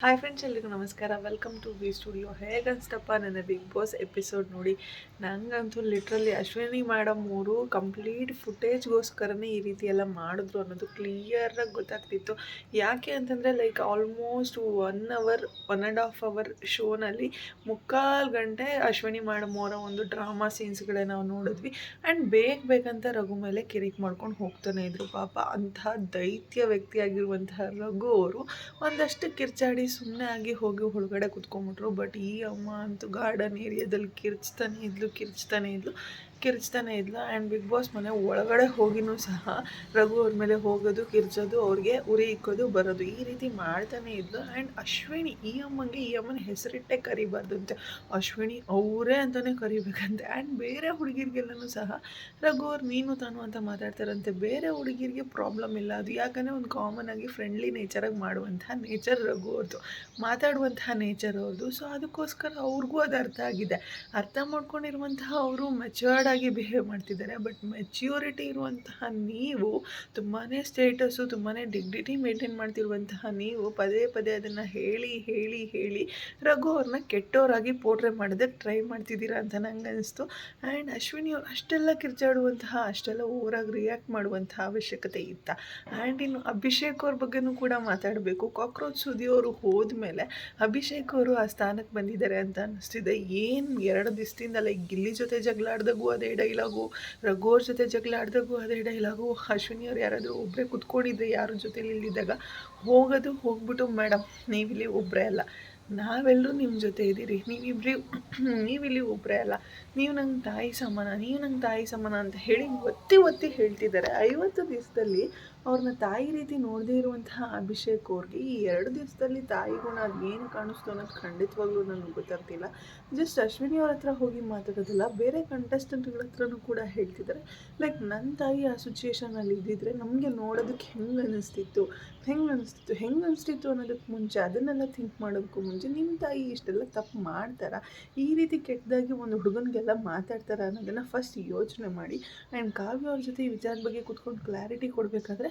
Hi friends ಎಲ್ರಿಗೂ ನಮಸ್ಕಾರ. Welcome to V studio ಹೇಗನ್ಸ್ತಪ್ಪ ನನ್ನ ಬಿಗ್ ಬಾಸ್ ಎಪಿಸೋಡ್ ನೋಡಿ? ನಂಗಂತೂ ಲಿಟ್ರಲಿ ಅಶ್ವಿನಿ ಮೇಡಮ್ ಅವರು ಕಂಪ್ಲೀಟ್ ಫುಟೇಜ್ಗೋಸ್ಕರನೇ ಈ ರೀತಿ ಎಲ್ಲ ಮಾಡಿದ್ರು ಅನ್ನೋದು ಕ್ಲಿಯರಾಗಿ ಗೊತ್ತಾಗ್ತಿತ್ತು. ಯಾಕೆ ಅಂತಂದರೆ like almost one hour one and half hour ಶೋನಲ್ಲಿ ಮುಕ್ಕಾಲು ಗಂಟೆ ಅಶ್ವಿನಿ ಮೇಡಮ್ ಅವರ ಒಂದು ಡ್ರಾಮಾ ಸೀನ್ಸ್ಗಳೇ ನಾವು ನೋಡಿದ್ವಿ. ಆ್ಯಂಡ್ ಬೇಗ ಬೇಕಂತ ರಘು ಮೇಲೆ ಕಿರಿಕ್ ಮಾಡ್ಕೊಂಡು ಹೋಗ್ತಾನೆ ಇದ್ರು ಪಾಪ. ಅಂತಹ ದೈತ್ಯ ವ್ಯಕ್ತಿಯಾಗಿರುವಂತಹ ರಘು ಅವರು ಒಂದಷ್ಟು ಕಿರ್ಚಾಡಿ ಸುಮ್ಮನೆ ಆಗಿ ಹೋಗಿ ಒಳಗಡೆ ಕುತ್ಕೊಂಡ್ಬಿಟ್ರು ಬಟ್ ಈ ಅಮ್ಮ ಅಂತೂ ಗಾರ್ಡನ್ ಏರಿಯಾದಲ್ಲಿ ಕಿರ್ಚ್ತಾನೆ ಇದ್ಲು ಕಿರ್ಚ್ತಾನೆ ಇದ್ಲು. ಕಿರ್ಚ್ತಾನೆ ಇದ್ಲು ಆ್ಯಂಡ್ ಬಿಗ್ ಬಾಸ್ ಮನೆ ಒಳಗಡೆ ಹೋಗಿನೂ ಸಹ ರಘು ಅವ್ರ ಮೇಲೆ ಹೋಗೋದು, ಕಿರ್ಚೋದು, ಅವ್ರಿಗೆ ಉರಿ ಇಕ್ಕೋದು, ಬರೋದು ಈ ರೀತಿ ಮಾಡ್ತಾನೆ ಇದ್ಲು. ಆ್ಯಂಡ್ ಅಶ್ವಿನಿ, ಈ ಅಮ್ಮಂಗೆ ಈ ಅಮ್ಮನ ಹೆಸರಿಟ್ಟೆ ಕರಿಬಾರ್ದಂತೆ ಅಶ್ವಿನಿ ಅವರೇ ಅಂತಲೇ ಕರಿಬೇಕಂತೆ. ಆ್ಯಂಡ್ ಬೇರೆ ಹುಡುಗಿರಿಗೆಲ್ಲನೂ ಸಹ ರಘು ಅವ್ರು ನೀನು ತಾನು ಅಂತ ಮಾತಾಡ್ತಾರಂತೆ. ಬೇರೆ ಹುಡುಗಿರಿಗೆ ಪ್ರಾಬ್ಲಮ್ ಇಲ್ಲ. ಅದು ಯಾಕಂದರೆ ಒಂದು ಕಾಮನ್ ಆಗಿ ಫ್ರೆಂಡ್ಲಿ ನೇಚರಾಗಿ ಮಾಡುವಂಥ ನೇಚರ್ ರಘು ಅವ್ರದ್ದು ಮಾತಾಡುವಂತಹ ನೇಚರ್ ಅವ್ರದ್ದು ಸೊ ಅದಕ್ಕೋಸ್ಕರ ಅವ್ರಿಗೂ ಅದು ಅರ್ಥ ಆಗಿದೆ. ಅರ್ಥ ಮಾಡ್ಕೊಂಡಿರುವಂತಹ ಅವರು ಮೆಚ್ಯೂರ್ಡ್ ಆಗಿ ಬಿಹೇವ್ ಮಾಡ್ತಿದ್ದಾರೆ ಬಟ್ ಮೆಚ್ಯೂರಿಟಿ ಇರುವಂತಹ ನೀವು ತುಂಬಾ ಸ್ಟೇಟಸ್ಸು ತುಂಬಾ ಡಿಗ್ನಿಟಿ ಮೇಂಟೈನ್ ಮಾಡ್ತಿರುವಂತಹ ನೀವು ಪದೇ ಪದೇ ಅದನ್ನು ಹೇಳಿ ಹೇಳಿ ಹೇಳಿ ರಘು ಅವ್ರನ್ನ ಕೆಟ್ಟವರಾಗಿ ಪೋಟ್ರೆ ಮಾಡೋದಕ್ಕೆ ಟ್ರೈ ಮಾಡ್ತಿದ್ದೀರಾ ಅಂತ ನಂಗೆ ಅನಿಸ್ತು. ಆ್ಯಂಡ್ ಅಶ್ವಿನಿ ಅವ್ರು ಅಷ್ಟೆಲ್ಲ ಕಿರ್ಚಾಡುವಂತಹ, ಅಷ್ಟೆಲ್ಲ ಓವರಾಗಿ ರಿಯಾಕ್ಟ್ ಮಾಡುವಂತಹ ಅವಶ್ಯಕತೆ ಇತ್ತ. ಆ್ಯಂಡ್ ಇನ್ನು ಅಭಿಷೇಕ್ ಅವ್ರ ಬಗ್ಗೆನೂ ಕೂಡ ಮಾತಾಡಬೇಕು. ಕಾಕ್ರೋಚ್ ಸುದಿಯವರು ಹೋದ್ಮೇಲೆ ಅಭಿಷೇಕ್ ಅವರು ಆ ಸ್ಥಾನಕ್ಕೆ ಬಂದಿದ್ದಾರೆ ಅಂತ ಅನ್ನಿಸ್ತಿದೆ ಏನು ಎರಡು ದಿವಸದಿಂದ ಲೈಕ್ ಗಿಲ್ಲಿ ಜೊತೆ ಜಗಳ ಆಡ್ದಾಗೂ ಅದೇ ಡೈಲಾಗು ರಘು ಅವ್ರ ಜೊತೆ ಜಗಳ ಆಡಿದಾಗೂ ಅದೇ ಡೈಲಾಗು ಅಶ್ವಿನಿ ಅವ್ರು ಯಾರಾದರೂ ಒಬ್ಬರೇ ಕುತ್ಕೊಂಡಿದ್ರೆ ಯಾರ ಜೊತೆಲಿ ಇಲ್ಲಿದ್ದಾಗ ಹೋಗೋದು ಹೋಗ್ಬಿಟ್ಟು ಮೇಡಮ್ ನೀವಿಲ್ಲಿ ಒಬ್ಬರೇ ಅಲ್ಲ ನಾವೆಲ್ಲರೂ ನಿಮ್ಮ ಜೊತೆ ಇದ್ದೀರಿ, ನೀವಿಬ್ರಿ ನೀವಿಲ್ಲಿ ಒಬ್ಬರೇ ಅಲ್ಲ, ನೀವು ನಂಗೆ ತಾಯಿ ಸಮಾನ, ನೀವು ನಂಗೆ ತಾಯಿ ಸಮಾನ ಅಂತ ಹೇಳಿ ಒತ್ತಿ ಒತ್ತಿ ಹೇಳ್ತಿದ್ದಾರೆ. ಐವತ್ತು ದಿವಸದಲ್ಲಿ ಅವ್ರನ್ನ ತಾಯಿ ರೀತಿ ನೋಡದೇ ಇರುವಂತಹ ಅಭಿಷೇಕ್ ಅವ್ರಿಗೆ ಈ ಎರಡು ದಿವಸದಲ್ಲಿ ತಾಯಿ ಗುಣ ಅದು ಏನು ಕಾಣಿಸ್ತು ಅನ್ನೋದು ಖಂಡಿತವಾಗ್ಲೂ ನನಗೆ ಗೊತ್ತಾಗ್ತಿಲ್ಲ. ಜಸ್ಟ್ ಅಶ್ವಿನಿ ಅವ್ರ ಹತ್ರ ಹೋಗಿ ಮಾತಾಡೋದಿಲ್ಲ, ಬೇರೆ ಕಂಟೆಸ್ಟೆಂಟ್ಗಳ ಹತ್ರನೂ ಕೂಡ ಹೇಳ್ತಿದ್ದಾರೆ ಲೈಕ್ ನನ್ನ ತಾಯಿ ಆ ಸಿಚುಯೇಷನಲ್ಲಿ ಇದ್ದಿದ್ರೆ ನಮಗೆ ನೋಡೋದಕ್ಕೆ ಹೆಂಗೆ ಅನ್ನಿಸ್ತಿತ್ತು ಹೆಂಗೆ ಅನಿಸ್ತಿತ್ತು? ಹೆಂಗೆ ಅನಿಸ್ತಿತ್ತು ಅನ್ನೋದಕ್ಕೆ ಮುಂಚೆ ಅದನ್ನೆಲ್ಲ ಥಿಂಕ್ ಮಾಡೋದಕ್ಕೂ ಮುಂಚೆ ನಿಮ್ಮ ತಾಯಿ ಇಷ್ಟೆಲ್ಲ ತಪ್ಪು ಮಾಡ್ತಾರಾ. ಈ ರೀತಿ ಕೆಟ್ಟದಾಗಿ ಒಂದು ಹುಡುಗನಿಗೆಲ್ಲ ಮಾತಾಡ್ತಾರ ಅನ್ನೋದನ್ನು ಫಸ್ಟ್ ಯೋಚನೆ ಮಾಡಿ. ಆ್ಯಂಡ್ ಕಾವ್ಯ ಅವ್ರ ಜೊತೆ ಈ ವಿಚಾರದ ಬಗ್ಗೆ ಕುತ್ಕೊಂಡು ಕ್ಲಾರಿಟಿ ಕೊಡಬೇಕಾದ್ರೆ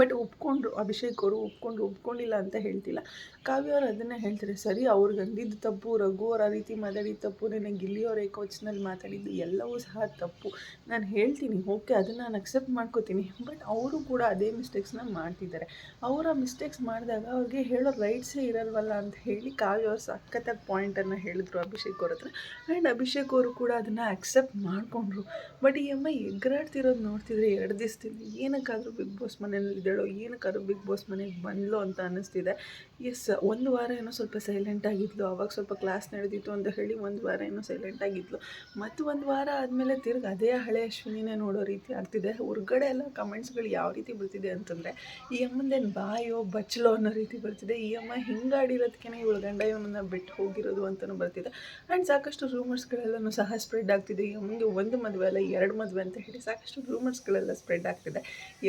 ಬಟ್ ಒಪ್ಕೊಂಡ್ರು ಅಭಿಷೇಕ್ ಅವರು ಒಪ್ಕೊಂಡ್ರು ಒಪ್ಕೊಂಡಿಲ್ಲ ಅಂತ ಹೇಳ್ತಿಲ್ಲ. ಕಾವ್ಯ ಅವ್ರು ಅದನ್ನೇ ಹೇಳ್ತಾರೆ, ಸರಿ ಅವ್ರಿಗೆ ಅಂದಿದ್ದು ತಪ್ಪು, ರಘು ಅವ್ರು ಆ ರೀತಿ ಮಾತಾಡಿದ ತಪ್ಪು ನನಗೆ ಗಿಲ್ಲಿಯವ್ರ ಏಕೋಚ್ನಲ್ಲಿ ಮಾತಾಡಿದ್ದು ಎಲ್ಲವೂ ಸಹ ತಪ್ಪು. ನಾನು ಹೇಳ್ತೀನಿ, ಓಕೆ, ಅದನ್ನು ನಾನು ಅಕ್ಸೆಪ್ಟ್ ಮಾಡ್ಕೋತೀನಿ. ಬಟ್ ಅವರು ಕೂಡ ಅದೇ ಮಿಸ್ಟೇಕ್ಸ್ನ ಮಾಡ್ತಿದ್ದಾರೆ. ಅವರ ಮಿಸ್ಟೇಕ್ಸ್ ಮಾಡಿದಾಗ ಅವ್ರಿಗೆ ಹೇಳೋ ರೈಟ್ಸೇ ಇರಲ್ವಲ್ಲ ಅಂತ ಹೇಳಿ ಕಾವ್ಯ ಅವ್ರು ಸಖತ್ತಾಗಿ ಪಾಯಿಂಟನ್ನು ಹೇಳಿದ್ರು ಅಭಿಷೇಕ್ ಅವ್ರ ಹತ್ರ. ಆ್ಯಂಡ್ ಅಭಿಷೇಕ್ ಅವರು ಕೂಡ ಅದನ್ನು ಅಕ್ಸೆಪ್ಟ್ ಮಾಡಿಕೊಂಡ್ರು. ಬಟ್ ಈ ಅಮ್ಮ ಎಗ್ರಾಡ್ತಿರೋದು ನೋಡ್ತಿದ್ರೆ ಎರಡು ದಿವಸದಿಂದ ಏನಕ್ಕಾದರೂ ಬಿಗ್ ಬಾಸ್ ಮನೆಯಲ್ಲಿ ಇದ್ದಾಳೋ ಅದು ಬಿಗ್ ಬಾಸ್ ಮನೆಗೆ ಬಂದ್ಲು ಅಂತ ಅನ್ನಿಸ್ತಿದೆ. ಎಸ್ ಒಂದು ವಾರ ಏನೋ ಸ್ವಲ್ಪ ಸೈಲೆಂಟ್ ಆಗಿದ್ಲು, ಅವಾಗ ಸ್ವಲ್ಪ ಕ್ಲಾಸ್ ನಡೆದಿತ್ತು ಅಂತ ಹೇಳಿ ಒಂದು ವಾರ ಏನೋ ಸೈಲೆಂಟ್ ಆಗಿದ್ಲು. ಮತ್ತು ಒಂದು ವಾರ ಆದಮೇಲೆ ತಿರ್ಗಿ ಅದೇ ಹಳೆ ಅಶ್ವಿನಿನೇ ನೋಡೋ ರೀತಿ ಆಗ್ತಿದೆ. ಹೊರಗಡೆ ಎಲ್ಲ ಕಮೆಂಟ್ಸ್ಗಳು ಯಾವ ರೀತಿ ಬರ್ತಿದೆ ಅಂತಂದರೆ, ಈ ಅಮ್ಮಂದೇನು ಬಾಯೋ ಬಚ್ಚಲೋ ಅನ್ನೋ ರೀತಿ ಬರ್ತಿದೆ ಈ ಅಮ್ಮ ಹಿಂಗಾಡಿರೋದಕ್ಕೆ ಇವಳು ಗಂಡ ಇವನನ್ನು ಬಿಟ್ಟು ಹೋಗಿರೋದು ಅಂತಲೂ ಬರ್ತಿದೆ ಆ್ಯಂಡ್ ಸಾಕಷ್ಟು ರೂಮರ್ಸ್ಗಳೆಲ್ಲನೂ ಸಹ ಸ್ಪ್ರೆಡ್ ಆಗ್ತಿದೆ. ಈ ಅಮ್ಮಂಗೆ ಒಂದು ಮದುವೆ ಅಲ್ಲ, ಎರಡು ಮದುವೆ ಅಂತ ಹೇಳಿ ಸಾಕಷ್ಟು ರೂಮರ್ಸ್ಗಳೆಲ್ಲ ಸ್ಪ್ರೆಡ್ ಆಗ್ತಿದೆ.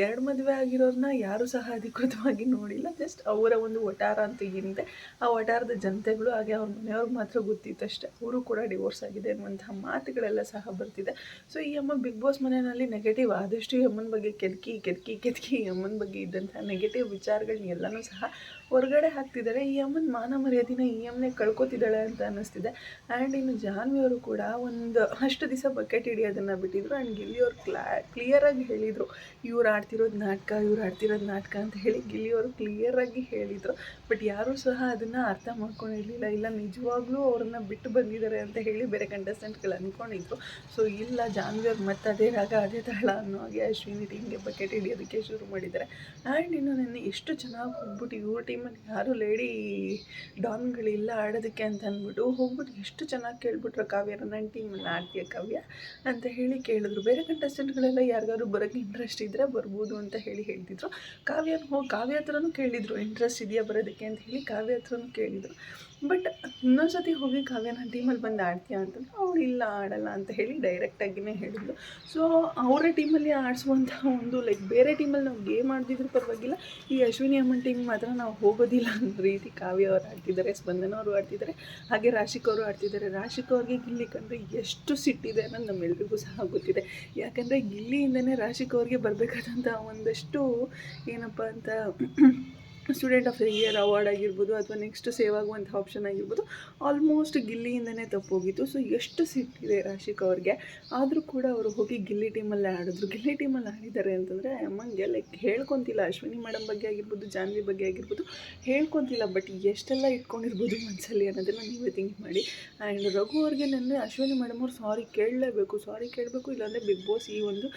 ಎರಡು ಮದುವೆ ಆಗಿರೋರ್ನ ಯಾರೂ ಸಹ ಅಧಿಕೃತವಾಗಿ ನೋಡಿಲ್ಲ. ಜಸ್ಟ್ ಅವರ ಒಂದು ವಟಾರ ಅಂತ ಏನಿದೆ, ಆ ವಟಾರದ ಜನತೆಗಳು ಹಾಗೆ ಅವ್ರ ಮನೆಯವ್ರಿಗೆ ಮಾತ್ರ ಗೊತ್ತಿತ್ತು ಅಷ್ಟೇ. ಅವರು ಕೂಡ ಡಿವೋರ್ಸ್ ಆಗಿದೆ ಅನ್ನುವಂತಹ ಮಾತುಗಳೆಲ್ಲ ಸಹ ಬರ್ತಿದೆ. ಸೊ ಈ ಅಮ್ಮ ಬಿಗ್ ಬಾಸ್ ಮನೆಯಲ್ಲಿ ನೆಗೆಟಿವ್ ಆದಷ್ಟು ಈ ಅಮ್ಮನ ಬಗ್ಗೆ ಕೆದಕಿ ಕೆದಕಿ ಕೆದಕಿ ಈ ಅಮ್ಮನ ಬಗ್ಗೆ ಇದ್ದಂಥ ನೆಗೆಟಿವ್ ವಿಚಾರಗಳನ್ನ ಎಲ್ಲನೂ ಸಹ ಹೊರಗಡೆ ಹಾಕ್ತಿದ್ದಾರೆ. ಈ ಅಮ್ಮನ ಮಾನ ಮರ್ಯಾದಿನ ಈ ಅಮ್ಮನೆ ಕಳ್ಕೊತಿದ್ದಾಳೆ ಅಂತ ಅನ್ನಿಸ್ತಿದೆ. ಆ್ಯಂಡ್ ಇನ್ನು ಜಾನ್ವಿಯವರು ಕೂಡ ಒಂದು ಅಷ್ಟು ದಿವಸ ಬಕೆಟ್ ಹಿಡಿಯೋದನ್ನು ಬಿಟ್ಟಿದ್ರು. ಆ್ಯಂಡ್ ಗಿಲ್ಲಿಯವರು ಕ್ಲಾ ಕ್ಲಿಯರಾಗಿ ಹೇಳಿದರು, ಇವ್ರು ಆಡ್ತಿರೋದು ನಾಟಕ, ಇವ್ರು ಆಡ್ತಿರೋದು ನಾಟಕ ಅಂತ ಹೇಳಿ ಗಿಲಿಯವರು ಕ್ಲಿಯರಾಗಿ ಹೇಳಿದರು. ಬಟ್ ಯಾರೂ ಸಹ ಅದನ್ನು ಅರ್ಥ ಮಾಡ್ಕೊಂಡಿರಲಿಲ್ಲ. ಇಲ್ಲ, ನಿಜವಾಗ್ಲೂ ಅವ್ರನ್ನ ಬಿಟ್ಟು ಬಂದಿದ್ದಾರೆ ಅಂತ ಹೇಳಿ ಬೇರೆ ಕಂಟೆಸ್ಟೆಂಟ್ಗಳು ಅಂದ್ಕೊಂಡಿದ್ರು ಸೊ ಇಲ್ಲ, ಜಾನ್ವಿಯವ್ರು ಮತ್ತೆ ಅದೇ ರಾಗ, ಅದೇ ತಾಳ ಅನ್ನೋ ಹಾಗೆ ಅಶ್ವಿನಿ ಟೀಮ್ಗೆ ಬಕೆಟ್ ಹಿಡಿಯೋದಕ್ಕೆ ಶುರು ಮಾಡಿದ್ದಾರೆ. ಆ್ಯಂಡ್ ಇನ್ನು ನನ್ನ ಎಷ್ಟು ಚೆನ್ನಾಗಿ ಹೋಗ್ಬಿಟ್ಟು ಇವ್ರ ಟೀಮಲ್ಲಿ ಯಾರು ಲೇಡಿ ಡಾನ್ಗಳಿಲ್ಲ ಆಡೋದಕ್ಕೆ ಅಂತ ಅಂದ್ಬಿಟ್ಟು ಹೋಗ್ಬಿಟ್ಟು ಎಷ್ಟು ಚೆನ್ನಾಗಿ ಕೇಳ್ಬಿಟ್ರು ಕಾವ್ಯ ನನ್ನ ಟೀಮಲ್ಲಿ ಆಡ್ತೀಯ ಕಾವ್ಯ ಅಂತ ಹೇಳಿ ಕೇಳಿದ್ರು. ಬೇರೆ ಕಂಟೆಸ್ಟೆಂಟ್ಗಳೆಲ್ಲ ಯಾರಿಗಾದ್ರು ಬರೋಕ್ಕೆ ಇಂಟ್ರೆಸ್ಟ್ ಇದ್ದರೆ ಬರ್ಬೋದು ಅಂತ ಹೇಳಿ ಹೇಳ್ತಿದ್ರು. ಕಾವ್ಯ ಹೋಗಿ ಕಾವ್ಯ ಹತ್ರನೂ ಕೇಳಿದರು ಇಂಟ್ರೆಸ್ಟ್ ಇದೆಯಾ ಬರೋದಕ್ಕೆ ಅಂತ ಹೇಳಿ ಕಾವ್ಯ ಹತ್ರನೂ ಕೇಳಿದರು. ಬಟ್ ಇನ್ನೊಂದು ಸತಿ ಹೋಗಿ ಕಾವ್ಯ ನಾನು ಟೀಮಲ್ಲಿ ಬಂದು ಆಡ್ತೀಯಾ ಅಂತಂದ್ರೆ ಅವ್ರು ಇಲ್ಲ, ಆಡಲ್ಲ ಅಂತ ಹೇಳಿ ಡೈರೆಕ್ಟಾಗಿಯೇ ಹೇಳಿದ್ಲು. ಸೊ ಅವರ ಟೀಮಲ್ಲಿ ಆಡಿಸುವಂಥ ಒಂದು ಲೈಕ್ ಬೇರೆ ಟೀಮಲ್ಲಿ ನಾವು ಗೇಮ್ ಆಡ್ತಿದ್ರು ಪರವಾಗಿಲ್ಲ. ಈ ಅಶ್ವಿನಿ ಅಮ್ಮನ ಟೀಮ್ ಮಾತ್ರ ನಾವು ಹೋಗೋದಿಲ್ಲ ಅನ್ನೋ ರೀತಿ ಕಾವ್ಯ ಅವರು ಆಡ್ತಿದ್ದಾರೆ, ಸ್ಪಂದನ ಅವರು ಆಡ್ತಿದ್ದಾರೆ, ಹಾಗೆ ರಾಶಿಕ್ ಅವರು ಆಡ್ತಿದ್ದಾರೆ. ರಾಶಿಕ್ ಅವ್ರಿಗೆ ಗಿಲ್ಲಿ ಕಂಡ್ರೆ ಎಷ್ಟು ಸಿಟ್ಟಿದೆ ಅನ್ನೋದು ನಮ್ಮೆಲ್ರಿಗೂ ಸಹ ಗೊತ್ತಿದೆ. ಯಾಕಂದರೆ ಗಿಲ್ಲಿಯಿಂದನೇ ರಾಶಿಕ್ ಅವ್ರಿಗೆ ಬರಬೇಕಾದಂಥ ಒಂದಷ್ಟು ಏನಪ್ಪ ಅಂತ student of the year award ಆಗಿರ್ಬೋದು ಅಥವಾ ನೆಕ್ಸ್ಟ್ ಸೇವ್ ಆಗುವಂಥ ಆಪ್ಷನ್ ಆಗಿರ್ಬೋದು ಆಲ್ಮೋಸ್ಟ್ ಗಿಲ್ಲಿಯಿಂದನೇ ತಪ್ಪೋಗಿತ್ತು. ಸೊ ಎಷ್ಟು ಸಿಟ್ಟಿದೆ ರಾಶಿಕ್ ಅವ್ರಿಗೆ? ಆದರೂ ಕೂಡ ಅವರು ಹೋಗಿ ಗಿಲ್ಲಿ ಟೀಮಲ್ಲೇ ಆಡಿದ್ರು. ಗಿಲ್ಲಿ ಟೀಮಲ್ಲಿ ಆಡಿದ್ದಾರೆ ಅಂತಂದರೆ, ಅಮ್ಮಂಗೆ ಲೈಕ್ ಹೇಳ್ಕೊತಿಲ್ಲ. ಅಶ್ವಿನಿ ಮೇಡಮ್ ಬಗ್ಗೆ ಆಗಿರ್ಬೋದು, ಜಾನ್ವಿ ಬಗ್ಗೆ ಆಗಿರ್ಬೋದು, ಹೇಳ್ಕೊತಿಲ್ಲ. ಬಟ್ ಎಷ್ಟೆಲ್ಲ ಇಟ್ಕೊಂಡಿರ್ಬೋದು ಮನಸ್ಸಲ್ಲಿ ಅನ್ನೋದನ್ನು ನೀವೇ ಥಿಂಕ್ ಮಾಡಿ. ಆ್ಯಂಡ್ ರಘು ಅವ್ರಿಗೆ ನಾನು ಅಶ್ವಿನಿ ಮೇಡಮ್ ಅವ್ರು ಸಾರಿ ಕೇಳಲೇಬೇಕು. ಸಾರಿ ಕೇಳಬೇಕು ಇಲ್ಲಾಂದರೆ ಬಿಗ್ ಬಾಸ್ ಈ ಒಂದು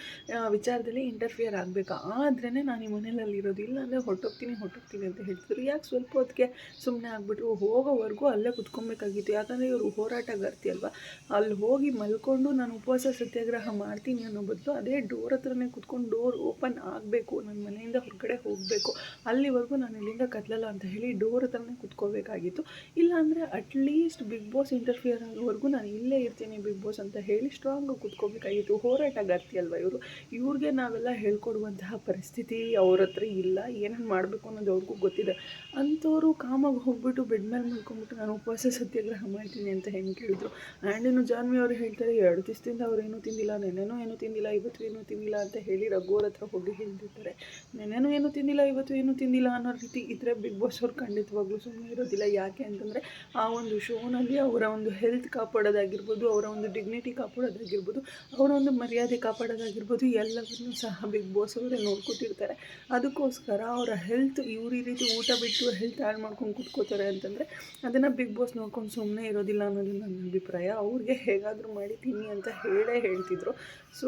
ವಿಚಾರದಲ್ಲಿ ಇಂಟರ್ಫಿಯರ್ ಆಗಬೇಕು? ಆದ್ರೇ ನಾನು ಈ ಮನೇಲಿ ಇರೋದು ಇಲ್ಲಾಂದರೆ ಹೊಟ್ಟೋಗ್ತೀನಿ ಹೊಟ್ಟೋಗ್ತೀನಿ ಅಂತ ಹೇಳ್ತಿದ್ರು. ಯಾಕೆ ಸ್ವಲ್ಪ ಹೊತ್ತಿಗೆ ಸುಮ್ಮನೆ ಆಗಿಬಿಟ್ರು ಹೋಗೋವರೆಗೂ ಅಲ್ಲೇ ಕುತ್ಕೊಬೇಕಾಗಿತ್ತು ಯಾಕಂದರೆ ಇವರು ಹೋರಾಟಗಾರ್ತಿ ಅಲ್ವಾ? ಅಲ್ಲಿ ಹೋಗಿ ಮಲ್ಕೊಂಡು ನಾನು ಉಪವಾಸ ಸತ್ಯಾಗ್ರಹ ಮಾಡ್ತೀನಿ ಅನ್ನೋ ಬದಲು ಅದೇ ಡೋರ್ ಹತ್ರನೇ ಕುತ್ಕೊಂಡು ಡೋರ್ ಓಪನ್ ಆಗಬೇಕು ನನ್ನ ಮನೆಯಿಂದ ಹೊರಗಡೆ ಹೋಗಬೇಕು. ಅಲ್ಲಿವರೆಗೂ ನಾನು ಇಲ್ಲಿಂದ ಕತ್ಲಲ್ಲ ಅಂತ ಹೇಳಿ ಡೋರ್ ಹತ್ರನೇ ಕುತ್ಕೋಬೇಕಾಗಿತ್ತು ಇಲ್ಲಾಂದರೆ ಅಟ್ಲೀಸ್ಟ್ ಬಿಗ್ ಬಾಸ್ ಇಂಟರ್ಫಿಯರ್ ಆಗೋವರೆಗೂ ನಾನು ಇಲ್ಲೇ ಇರ್ತೀನಿ ಬಿಗ್ ಬಾಸ್ ಅಂತ ಹೇಳಿ ಸ್ಟ್ರಾಂಗ್ ಕುತ್ಕೋಬೇಕಾಗಿತ್ತು ಹೋರಾಟಗಾರ್ತಿ ಅಲ್ವಾ ಇವರು? ಇವ್ರಿಗೆ ನಾವೆಲ್ಲ ಹೇಳ್ಕೊಡುವಂತಹ ಪರಿಸ್ಥಿತಿ ಅವ್ರ ಹತ್ರ ಇಲ್ಲ. ಏನೇನು ಮಾಡಬೇಕು ಅನ್ನೋದು ಅವ್ರಿಗೂ ಗೊತ್ತಿದೆ. ಅಂಥವ್ರು ಕಾಮಾಗಿ ಹೋಗ್ಬಿಟ್ಟು ಬೆಡ್ ಮೇಲೆ ಮಲ್ಕೊಂಡ್ಬಿಟ್ಟು ನಾನು ಉಪವಾಸ ಸತ್ಯಾಗ್ರಹ ಮಾಡ್ತೀನಿ ಅಂತ ಹೆಂಗೆ ಕೇಳಿದ್ರು. ಆ್ಯಂಡ್ ಇನ್ನು ಜಾನ್ವಿ ಅವರು ಹೇಳ್ತಾರೆ, ಎರಡು ದಿವಸದಿಂದ ಅವ್ರು ಏನೂ ತಿಂದಿಲ್ಲ, ನೆನೆನೂ ಏನೂ ತಿಂದಿಲ್ಲ, ಇವತ್ತು ಏನೂ ತಿಂದಿಲ್ಲ ಅಂತ ಹೇಳಿ ರಘುವ್ರ ಹತ್ರ ಹೋಗಿ ಹೇಳ್ತಿರ್ತಾರೆ. ನೆನೆನೂ ಏನೂ ತಿಂದಿಲ್ಲ, ಇವತ್ತು ಏನೂ ತಿಂದಿಲ್ಲ ಅನ್ನೋ ರೀತಿ ಇದ್ರೆ ಬಿಗ್ ಬಾಸ್ ಅವ್ರು ಖಂಡಿತವಾಗ್ಲೂ ಸುಮ್ಮನೆ ಇರೋದಿಲ್ಲ. ಯಾಕೆ ಅಂತಂದರೆ ಆ ಒಂದು ಶೋನಲ್ಲಿ ಅವರ ಒಂದು ಹೆಲ್ತ್ ಕಾಪಾಡೋದಾಗಿರ್ಬೋದು, ಅವರ ಒಂದು ಡಿಗ್ನಿಟಿ ಕಾಪಾಡೋದಾಗಿರ್ಬೋದು, ಅವರ ಒಂದು ಮರ್ಯಾದೆ ಕಾಪಾಡೋದಾಗಿರ್ಬೋದು, ಎಲ್ಲವನ್ನೂ ಸಹ ಬಿಗ್ ಬಾಸ್ ಅವರೇ ನೋಡ್ಕೊತಿರ್ತಾರೆ. ಅದಕ್ಕೋಸ್ಕರ ಅವರ ಹೆಲ್ತ್ ಇವ್ರು ಈ ರೀತಿ ಊಟ ಬಿಟ್ಟು ಹೆಲ್ತ್ ಹಾಳು ಮಾಡ್ಕೊಂಡು ಕುತ್ಕೋತಾರೆ ಅಂತಂದರೆ ಅದನ್ನು ಬಿಗ್ ಬಾಸ್ ನೋಡ್ಕೊಂಡು ಸುಮ್ಮನೆ ಇರೋದಿಲ್ಲ ಅನ್ನೋದು ನನ್ನ ಅಭಿಪ್ರಾಯ. ಅವ್ರಿಗೆ ಹೇಗಾದರೂ ಮಾಡಿ ತಿನ್ನಿ ಅಂತ ಹೇಳೇ ಹೇಳ್ತಿದ್ರು. ಸೊ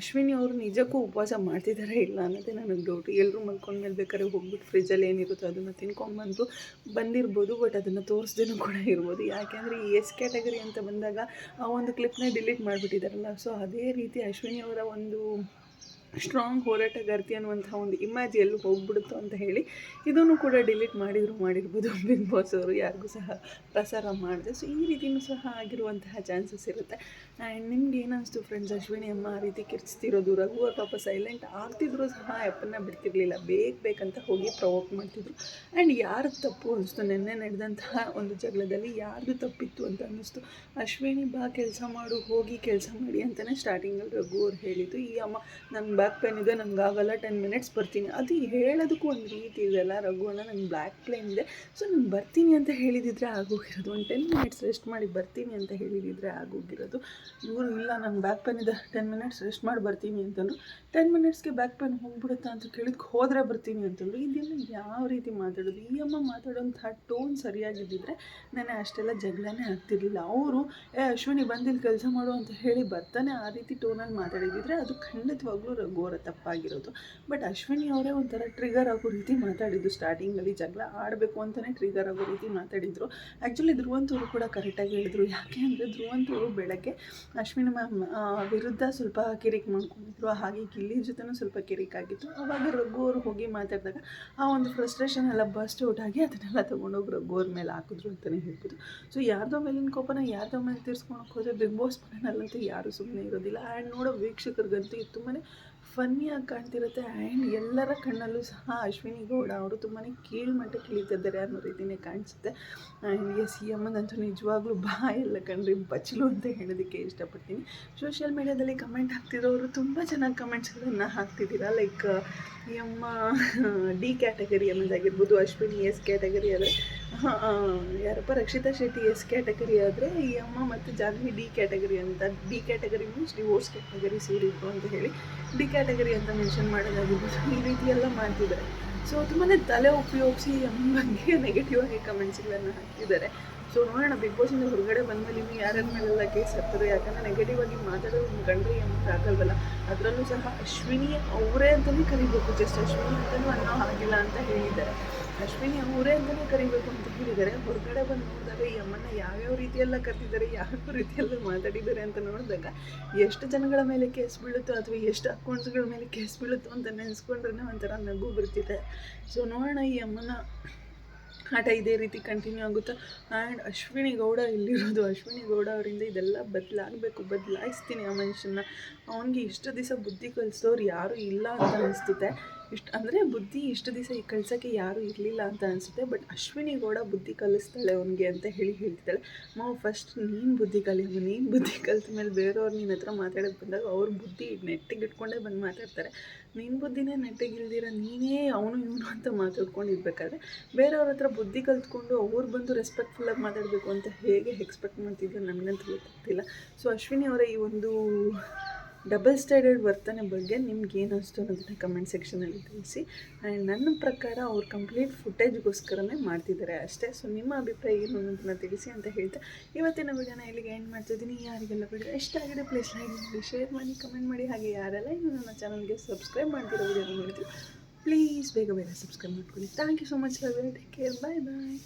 ಅಶ್ವಿನಿ ಅವರು ನಿಜಕ್ಕೂ ಉಪವಾಸ ಮಾಡ್ತಿದ್ದಾರೆ ಇಲ್ಲ ಅನ್ನೋದೇ ನನಗೆ ಡೌಟ್ ಎಲ್ಲರೂ ಮಲ್ಕೊಂಡ್ಮೇಲೆ ಬೇಕಾದ್ರೆ ಹೋಗ್ಬಿಟ್ಟು ಫ್ರಿಜ್ಜಲ್ಲಿ ಏನಿರುತ್ತೋ ಅದನ್ನು ತಿನ್ಕೊಂಬಂದು ಬಂದಿರ್ಬೋದು ಬಟ್ ಅದನ್ನು ತೋರಿಸ್ದೇನೂ ಕೂಡ ಇರ್ಬೋದು. ಯಾಕೆಂದರೆ ಈ ಎಸ್ ಕ್ಯಾಟಗರಿ ಅಂತ ಬಂದಾಗ ಆ ಒಂದು ಕ್ಲಿಪ್ನೇ ಡಿಲೀಟ್ ಮಾಡಿಬಿಟ್ಟಿದ್ದಾರಲ್ಲ. ಸೊ ಅದೇ ರೀತಿ ಅಶ್ವಿನಿ ಅವರ ಒಂದು ಸ್ಟ್ರಾಂಗ್ ಹೋರಾಟಗಾರ್ತಿ ಅನ್ನುವಂಥ ಒಂದು ಇಮ್ಯಾಜ್ ಎಲ್ಲೂ ಹೋಗ್ಬಿಡುತ್ತೋ ಅಂತ ಹೇಳಿ ಇದನ್ನು ಕೂಡ ಡಿಲೀಟ್ ಮಾಡಿದ್ರು ಮಾಡಿರ್ಬೋದು. ಬಿಗ್ ಬಾಸ್ ಅವರು ಯಾರಿಗೂ ಸಹ ಪ್ರಸಾರ ಮಾಡಿದೆ. ಸೊ ಈ ರೀತಿಯೂ ಸಹ ಆಗಿರುವಂತಹ ಚಾನ್ಸಸ್ ಇರುತ್ತೆ. ಆ್ಯಂಡ್ ನಿಮ್ಗೆ ಏನಿಸ್ತು ಫ್ರೆಂಡ್ಸ್ ಅಶ್ವಿನಿ ಅಮ್ಮ ಆ ರೀತಿ ಕಿರ್ಚ್ತಿರೋದು ರಘು ಪಾಪ ಸೈಲೆಂಟ್ ಆಗ್ತಿದ್ರು ಸಹ ಆ್ಯಪನ್ನ ಬಿಡ್ತಿರ್ಲಿಲ್ಲ. ಬೇಕು ಬೇಕಂತ ಹೋಗಿ ಪ್ರವೋಕ್ ಮಾಡ್ತಿದ್ರು. ಆ್ಯಂಡ್ ಯಾರು ತಪ್ಪು ಅನಿಸ್ತು? ನಿನ್ನೆ ನಡೆದಂತಹ ಒಂದು ಜಗಳದಲ್ಲಿ ಯಾರ್ದು ತಪ್ಪಿತ್ತು ಅಂತ ಅನ್ನಿಸ್ತು? ಅಶ್ವಿನಿ ಬಾ, ಕೆಲಸ ಮಾಡು, ಹೋಗಿ ಕೆಲಸ ಮಾಡಿ ಅಂತಲೇ ಸ್ಟಾರ್ಟಿಂಗಲ್ಲಿ ರಘು ಅವ್ರು ಹೇಳಿದ್ದು. ಈ ಅಮ್ಮ ನಂಗೆ ಬ್ಯಾಕ್ ಪೇನ್ ಇದೆ, ನಂಗೆ ಆಗಲ್ಲ ಟೆನ್ ಮಿನಿಟ್ಸ್ ಬರ್ತೀನಿ. ಅದು ಹೇಳೋದಕ್ಕೂ ಒಂದು ರೀತಿ ಇದೆಲ್ಲ ರಘು ಅಣ್ಣ, ನಂಗೆ ಬ್ಯಾಕ್ ಪೇನ್ ಇದೆ. ಸೊ ನಾನು ಬರ್ತೀನಿ ಅಂತ ಹೇಳಿದಿದ್ರೆ ಆಗೋಗಿರೋದು. ಒಂದು ಟೆನ್ ಮಿನಿಟ್ಸ್ ರೆಸ್ಟ್ ಮಾಡಿ ಬರ್ತೀನಿ ಅಂತ ಹೇಳಿದಿದ್ರೆ ಆಗೋಗಿರೋದು. ಇವರು ಇಲ್ಲ, ನಂಗೆ ಬ್ಯಾಕ್ ಪೇನ್ ಇದೆ ಟೆನ್ ಮಿನಿಟ್ಸ್ ರೆಸ್ಟ್ ಮಾಡಿ ಬರ್ತೀನಿ ಅಂತಂದ್ರು. ಟೆನ್ ಮಿನಿಟ್ಸ್ಗೆ ಬ್ಯಾಕ್ ಪೇನ್ ಹೋಗ್ಬಿಡುತ್ತಾ ಅಂತ ಕೇಳಿದ್ಕೆ ಹೋದರೆ ಬರ್ತೀನಿ ಅಂತಂದ್ರು. ಇದೆಲ್ಲ ಯಾವ ರೀತಿ ಮಾತಾಡೋದು? ಈ ಅಮ್ಮ ಮಾತಾಡೋಂಥ ಟೋನ್ ಸರಿಯಾಗಿದ್ದಿದ್ರೆ ನಾನು ಅಷ್ಟೆಲ್ಲ ಜಗಳನೇ ಆಗ್ತಿರ್ಲಿಲ್ಲ. ಅವರು, ಏ, ಅಶ್ವಿನಿ ಬಂದಿಲ್ಲಿ ಕೆಲಸ ಮಾಡು ಅಂತ ಹೇಳಿ ಬರ್ತಾನೆ ಆ ರೀತಿ ಟೋನಲ್ಲಿ ಮಾತಾಡಿದಿದ್ರೆ ಅದು ಖಂಡಿತವಾಗ್ಲೂ ರಘುವರ ತಪ್ಪಾಗಿರೋದು. ಬಟ್ ಅಶ್ವಿನಿ ಅವರೇ ಒಂಥರ ಟ್ರಿಗರ್ ಆಗೋ ರೀತಿ ಮಾತಾಡಿದ್ದು ಸ್ಟಾರ್ಟಿಂಗಲ್ಲಿ ಜಗಳ ಆಡಬೇಕು ಅಂತಲೇ ಟ್ರಿಗರ್ ಆಗೋ ರೀತಿ ಮಾತಾಡಿದರು. ಆ್ಯಕ್ಚುಲಿ ಧ್ರುವಂತವರು ಕೂಡ ಕರೆಕ್ಟಾಗಿ ಹೇಳಿದ್ರು. ಯಾಕೆ ಅಂದರೆ ಧ್ರುವಂತವರು ಬೆಳಗ್ಗೆ ಅಶ್ವಿನಿ ಮ್ಯಾಮ್ ವಿರುದ್ಧ ಸ್ವಲ್ಪ ಕಿರಿಕ್ ಮಾಡ್ಕೊಂಡಿದ್ರು. ಹಾಗೆ ಗಿಲ್ಲಿ ಜೊತೆನೂ ಸ್ವಲ್ಪ ಕಿರಿಕ್ ಆಗಿತ್ತು. ಅವಾಗ ರಘು ಅವರು ಹೋಗಿ ಮಾತಾಡಿದಾಗ ಆ ಒಂದು ಫ್ರಸ್ಟ್ರೇಷನ್ ಎಲ್ಲ ಬಸ್ಟ್ ಔಟ್ ಆಗಿ ಅದನ್ನೆಲ್ಲ ತೊಗೊಂಡೋಗಿ ರಘು ಅವ್ರ ಮೇಲೆ ಹಾಕಿದ್ರು ಅಂತಲೇ ಹೇಳ್ಬೋದು. ಸೊ ಯಾರ್ದೋ ಮೇಲಿನ ಕೋಪನ ಯಾರ್ದೋ ಮೇಲೆ ತೀರ್ಸ್ಕೊಳಕ್ಕೆ ಹೋದರೆ ಬಿಗ್ ಬಾಸ್ ಮನೆಯಲ್ಲಂತೂ ಯಾರೂ ಸುಮ್ಮನೆ ಇರೋದಿಲ್ಲ. ಆ್ಯಂಡ್ ನೋಡೋ ವೀಕ್ಷಕರಿಗಂತೂ ತುಂಬಾ ಫನ್ನಿಯಾಗಿ ಕಾಣ್ತಿರುತ್ತೆ ಆ್ಯಂಡ್ ಎಲ್ಲರ ಕಣ್ಣಲ್ಲೂ ಸಹ ಅಶ್ವಿನಿ ಗೌಡ ಅವರು ತುಂಬಾ ಕೀಳ್ಮಟ್ಟಕ್ಕೆ ಇಳಿತಿದ್ದಾರೆ ಅನ್ನೋ ರೀತಿಯೇ ಕಾಣಿಸುತ್ತೆ. ಆ್ಯಂಡ್ ಎಸ್ ಈ ಅಮ್ಮನಂತೂ ನಿಜವಾಗ್ಲೂ ಬಾಯೆಲ್ಲ ಕಣ್ರಿ ಬಚ್ಚಲು ಅಂತ ಹೇಳೋದಕ್ಕೆ ಇಷ್ಟಪಡ್ತೀನಿ. ಸೋಷಿಯಲ್ ಮೀಡ್ಯಾದಲ್ಲಿ ಕಮೆಂಟ್ ಹಾಕ್ತಿರೋರು ತುಂಬ ಚೆನ್ನಾಗಿ ಕಮೆಂಟ್ಸ್ಗಳನ್ನು ಹಾಕ್ತಿದ್ದೀರಾ? ಲೈಕ್ ಈ ಅಮ್ಮ ಡಿ ಕ್ಯಾಟಗರಿ ಅನ್ನೋದಾಗಿರ್ಬೋದು ಅಶ್ವಿನಿ ಎಸ್ ಕ್ಯಾಟಗರಿ ಆದರೆ ಯಾರಪ್ಪ ರಕ್ಷಿತಾ ಶೆಟ್ಟಿ ಎಸ್ ಕ್ಯಾಟಗರಿ ಆದರೆ ಈ ಅಮ್ಮ ಮತ್ತು ಜಾನ್ವಿ ಡಿ ಕ್ಯಾಟಗರಿ ಅಂತ. D category means divorce category ಸೇರಿದ್ರು ಅಂತ ಹೇಳಿ. ಡಿ ಕ್ಯಾಟಗರಿ ಅಂತ ಮೆನ್ಷನ್ ಮಾಡೋದಾಗಿರ್ಬೋದು. ಈ ರೀತಿ ಎಲ್ಲ ಮಾಡ್ತಿದ್ದಾರೆ. ಸೊ ತುಂಬಾ ತಲೆ ಉಪಯೋಗಿಸಿ ಅಮ್ಮ ಬಗ್ಗೆ ನೆಗೆಟಿವ್ ಆಗಿ ಕಮೆಂಟ್ಸ್ಗಳನ್ನು ಹಾಕಿದ್ದಾರೆ. ಸೊ ನೋಡೋಣ ಬಿಗ್ ಬಾಸಿಂದ ಹೊರಗಡೆ ಬಂದಮೇಲೆ ಇನ್ನು ಯಾರ್ಯಾರ ಮೇಲೆಲ್ಲ ಕೇಸ್ ಹಾಕ್ತಾರೆ ಯಾಕಂದರೆ ನೆಗೆಟಿವ್ ಆಗಿ ಮಾತಾಡೋದು ಗಂಡ್ರಿ ಅಂತ ಆಗಲ್ವಲ್ಲ ಅದರಲ್ಲೂ ಸಹ ಅಶ್ವಿನಿ ಅವರೇ ಅಂತಲೇ ಕರಿಬೇಕು. ಜಸ್ಟ್ ಅಶ್ವಿನಿ ಅಂತಲೂ ಅನ್ನೋ ಹಾಗಿಲ್ಲ ಅಂತ ಹೇಳಿದ್ದಾರೆ. ಅಶ್ವಿನಿ, ಅವರೇ ಅಂತಲೇ ಕರಿಬೇಕು ಅಂತ ಹೇಳಿದ್ದಾರೆ. ಹೊರಗಡೆ ಬಂದು ನೋಡಿದಾಗ ಈ ಅಮ್ಮನ ಯಾವ್ಯಾವ ರೀತಿಯೆಲ್ಲ ಕರೆದಿದ್ದಾರೆ, ಯಾವ್ಯಾವ ರೀತಿಯೆಲ್ಲ ಮಾತಾಡಿದ್ದಾರೆ ಅಂತ ನೋಡಿದಾಗ ಎಷ್ಟು ಜನಗಳ ಮೇಲೆ ಕೇಸ್ ಬೀಳುತ್ತೋ ಅಥವಾ ಎಷ್ಟು ಅಕೌಂಟ್ಸ್ಗಳ ಮೇಲೆ ಕೇಸ್ ಬೀಳುತ್ತೋ ಅಂತ ನೆನೆಸ್ಕೊಂಡ್ರೆ ಒಂಥರ ನಗು ಬರ್ತಿದೆ. ಸೊ ನೋಡೋಣ ಈ ಅಮ್ಮನ ಆಟ ಇದೇ ರೀತಿ ಕಂಟಿನ್ಯೂ ಆಗುತ್ತಾ? ಆ್ಯಂಡ್ ಅಶ್ವಿನಿ ಗೌಡ ಇಲ್ಲಿರೋದು ಅಶ್ವಿನಿ ಗೌಡ ಅವರಿಂದ ಇದೆಲ್ಲ ಬದಲಾಗಬೇಕು. ಬದಲಾಯಿಸ್ತೀನಿ ಆ ಮನುಷ್ಯನ ಅವನಿಗೆ ಇಷ್ಟು ದಿವಸ ಬುದ್ಧಿ ಕಲಿಸೋರು ಯಾರೂ ಇಲ್ಲ ಅಂತ ಅನಿಸ್ತುತ್ತೆ ಇಷ್ಟು ಅಂದರೆ ಬುದ್ಧಿ ಇಷ್ಟು ದಿವಸ ಈ ಕಳ್ಸೋಕ್ಕೆ ಯಾರೂ ಇರಲಿಲ್ಲ ಅಂತ ಅನಿಸುತ್ತೆ ಬಟ್ ಅಶ್ವಿನಿ ಗೌಡ ಬುದ್ಧಿ ಕಲಿಸ್ತಾಳೆ ಅವನಿಗೆ ಅಂತ ಹೇಳಿ ಹೇಳ್ತಿದ್ದಾಳೆ. ಮಾವು ಫಸ್ಟ್ ನೀನು ಬುದ್ಧಿ ಕಲಿಯಮ್ಮ ನೀನು ಬುದ್ಧಿ ಕಲಿತ ಮೇಲೆ ಬೇರೆಯವ್ರು ನಿನ್ನ ಹತ್ರ ಮಾತಾಡೋಕ್ಕೆ ಬಂದಾಗ ಅವ್ರ ಬುದ್ಧಿ ನೆಟ್ಟಿಗೆ ಇಟ್ಕೊಂಡೇ ಬಂದು ಮಾತಾಡ್ತಾರೆ. ನಿನ್ನ ಬುದ್ಧಿನೇ ನೆಟ್ಟಿಗೆ ಇಲ್ದಿರ ನೀನೇ ಅವನು ಇವನು ಅಂತ ಮಾತಾಡ್ಕೊಂಡು ಇರಬೇಕಾದ್ರೆ ಬೇರೆಯವ್ರ ಹತ್ರ ಬುದ್ಧಿ ಕಲ್ತ್ಕೊಂಡು ಅವ್ರು ಬಂದು ರೆಸ್ಪೆಕ್ಟ್ಫುಲ್ಲಾಗಿ ಮಾತಾಡಬೇಕು ಅಂತ ಹೇಗೆ ಎಕ್ಸ್ಪೆಕ್ಟ್ ಮಾಡ್ತಿದ್ರು ನನಗಂತೂ ಗೊತ್ತಾಗ್ತಿಲ್ಲ ಸೊ ಅಶ್ವಿನಿ ಅವರ ಈ ಒಂದು ಡಬಲ್ ಸ್ಟ್ಯಾಂಡರ್ಡ್ ವರ್ತನೆ ಬಗ್ಗೆ ನಿಮ್ಗೆ ಏನು ಅನಿಸ್ತು ಅನ್ನೋದನ್ನ ಕಮೆಂಟ್ ಸೆಕ್ಷನಲ್ಲಿ ತಿಳಿಸಿ. ಆ್ಯಂಡ್ ನನ್ನ ಪ್ರಕಾರ ಅವ್ರು ಕಂಪ್ಲೀಟ್ ಫುಟೇಜ್ಗೋಸ್ಕರನೇ ಮಾಡ್ತಿದ್ದಾರೆ ಅಷ್ಟೇ. ಸೊ ನಿಮ್ಮ ಅಭಿಪ್ರಾಯ ಏನು ಅನ್ನೋದನ್ನ ತಿಳಿಸಿ ಅಂತ ಹೇಳ್ತಾ ಇವತ್ತಿನ ವಿಡಿಯೋನ ಇಲ್ಲಿಗೆ ಎಂಡ್ ಮಾಡ್ತಿದ್ದೀನಿ ಯಾರಿಗೆಲ್ಲ ವಿಡಿಯೋ ಇಷ್ಟ ಆಗಿದೆ ಪ್ಲೀಸ್ ಮಾಡಿ ಶೇರ್ ಮಾಡಿ ಕಮೆಂಟ್ ಮಾಡಿ. ಹಾಗೆ ಯಾರೆಲ್ಲ ಇನ್ನು ನನ್ನ ಚಾನಲ್ಗೆ ಸಬ್ಸ್ಕ್ರೈಬ್ ಮಾಡ್ತಿರೋ ವಿಡಿಯೋನ ನೋಡಿದ್ರು ಪ್ಲೀಸ್ ಬೇಗ ಬೇಗ ಸಬ್ಸ್ಕ್ರೈಬ್ ಮಾಡ್ಕೊಳ್ಳಿ. Thank you so much love take care bye bye